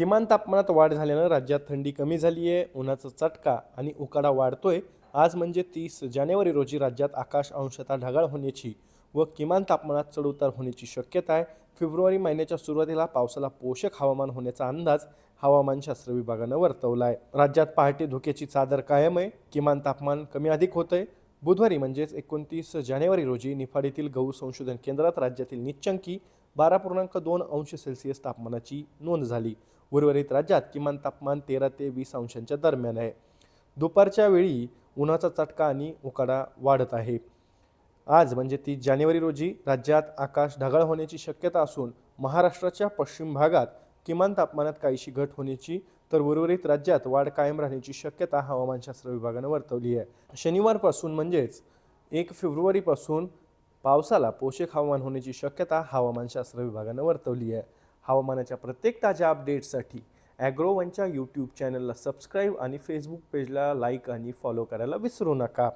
किमान तापमानात वाढ झाल्यानं राज्यात थंडी कमी झाली आहे उन्हाचा चटका आणि उकाडा वाढतोय. आज म्हणजे तीस जानेवारी रोजी राज्यात आकाश अंशतः ढगाळ होण्याची व किमान तापमानात चढउतार होण्याची शक्यता आहे. फेब्रुवारी महिन्याच्या सुरुवातीला पावसाला पोषक हवामान होण्याचा अंदाज हवामानशास्त्र विभागानं वर्तवला आहे राज्यात पहाटे धुक्याची चादर कायम आहे. किमान तापमान कमी अधिक होतंय. बुधवारी म्हणजेच एकोणतीस जानेवारी रोजी निफाड गहू संशोधन केंद्रात राज्यातील निच्चंकी बारा पूर्णांक दोन अंश सेल्सिअस तापमानाची नोंद झाली. उर्वरित राज्यात किमान तापमान तेरा ते वीस अंशांच्या दरम्यान आहे. दुपारच्या वेळी उन्हाचा चटका आणि उकाडा वाढत आहे. आज म्हणजे तीस जानेवारी रोजी राज्यात आकाश ढगाळ होण्याची शक्यता असून महाराष्ट्राच्या पश्चिम भागात किमान तापमानात काहीशी घट होण्याची तर उर्वरित राज्यात वाढ कायम राहण्याची शक्यता हवामानशास्त्र विभागानं वर्तवली आहे. शनिवारपासून म्हणजेच एक फेब्रुवारीपासून पावसाला पोषक हवामान होण्याची शक्यता हवामानशास्त्र विभागानं वर्तवली आहे. हवामानाच्या प्रत्येक ताज्या अपडेट्ससाठी ॲग्रो वनच्या यूट्यूब चॅनलला सबस्क्राईब आणि फेसबुक पेजला लाईक आणि फॉलो करायला विसरू नका.